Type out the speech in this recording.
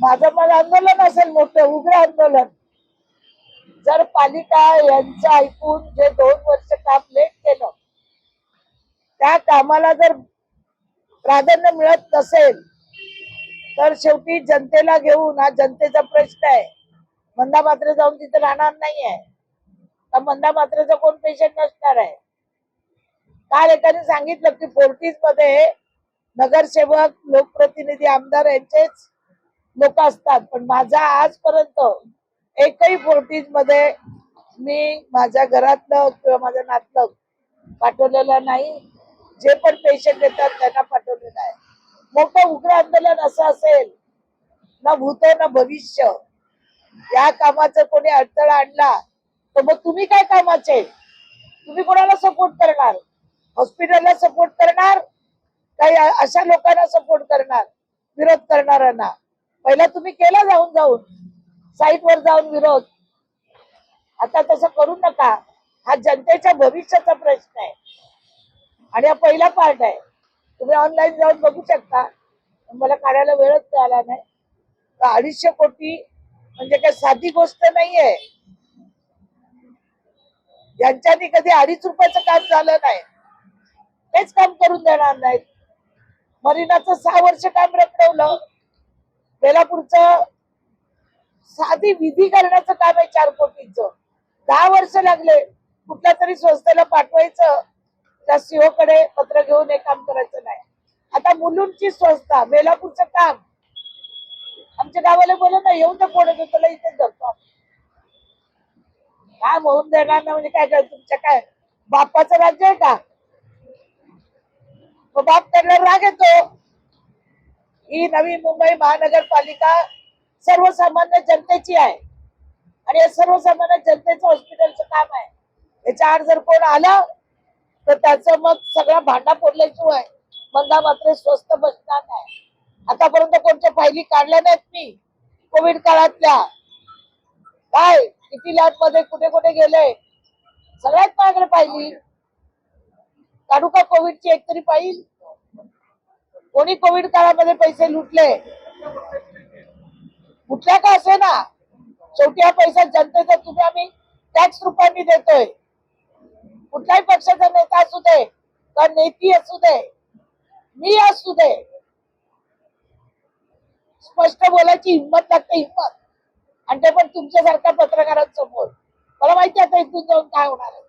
माझं मग आंदोलन असेल मोठं उग्र आंदोलन. जर पालिका यांचं ऐकून जे दोन वर्ष काम लेट केलं त्या कामाला जर प्राधान्य मिळत नसेल तर शेवटी जनतेला घेऊन हा जनतेचा प्रश्न आहे. मंदा मात्र जाऊन तिथे राहणार नाहीये. तर मंदा मात्रेचा कोण पेशंट नसणार आहे? काल एकाने सांगितलं की फोर्टीजमध्ये नगरसेवक लोकप्रतिनिधी आमदार यांचेच लोक असतात. पण माझा आजपर्यंत एकही फोर्टीजमध्ये मी माझ्या घरातलं किंवा माझ्या नातलं पाठवलेलं नाही. जे पण पेशंट येतात त्यांना पाठवलेलं आहे. मोठं उग्र आंदोलन असं असेल ना भूत ना भविष्य या कामाचा कोणी अडथळा आणला तर मग तुम्ही काय कामाचे? तुम्ही कोणाला सपोर्ट करणार? हॉस्पिटलला सपोर्ट करणार? काही अशा लोकांना सपोर्ट करणार? विरोध करणाऱ्यांना? पहिला तुम्ही केला जाऊन जाऊन. साईट वर जाऊन विरोध. आता तसं करू नका. हा जनतेच्या भविष्याचा प्रश्न आहे. आणि हा पहिला पार्ट आहे. तुम्ही ऑनलाईन जाऊन बघू शकता. मला काढायला वेळच मिळाला नाही. तर अडीचशे कोटी म्हणजे काय साधी गोष्ट नाहीये. यांच्यानी कधी अडीच रुपयाचं काम झालं नाही. तेच काम करून देणार नाहीत. मरीनाचं सहा वर्ष काम बेलापूरचं साधी विधी करण्याचं काम आहे चार कोटीचं. दहा वर्ष लागले. कुठल्या तरी संस्थेला पाठवायचं. त्या सीओ कडे पत्र घेऊन हे काम करायचं नाही. आता मुलुंडची संस्था बेलापूरचं काम. आमच्या गावाला बोल ना येऊन तर कोण येतो त्याला इथे धरतो. काम होऊन देणार ना म्हणजे काय काय तुमच्या काय बापाचं राज्य आहे का? बाप त्यांना राग येतो. ही नवी मुंबई महानगरपालिका सर्वसामान्य जनतेची आहे. आणि या सर्वसामान्य जनतेचं हॉस्पिटलचं काम आहे. याच्या आड जर कोण आलं तर त्याचं मग सगळा भांडा फोडल्याशिवाय मंदा मात्र स्वस्त बसणार नाही. आतापर्यंत कोणत्या फायली काढल्या नाहीत मी? कोविड काळातल्या. काय? किती लॅबमध्ये कुठे कुठे गेले? सगळ्यात माझ्याकडे पाहिली काढू का कोविडची एक तरी पाहिल कोणी कोविड काळामध्ये पैसे लुटले? कुठल्या का असे ना? शेवटी हा पैसा जनतेचा तुम्ही आम्ही टॅक्स रुपयांनी देतोय. कुठल्याही पक्षाचा नेता असू दे का नेती असू दे मी असू दे. स्पष्ट बोलायची हिंमत लागते हिंमत. आणि ते पण तुमच्यासारख्या पत्रकारांसमोर. मला माहिती आता इथून जाऊन काय होणार आहे.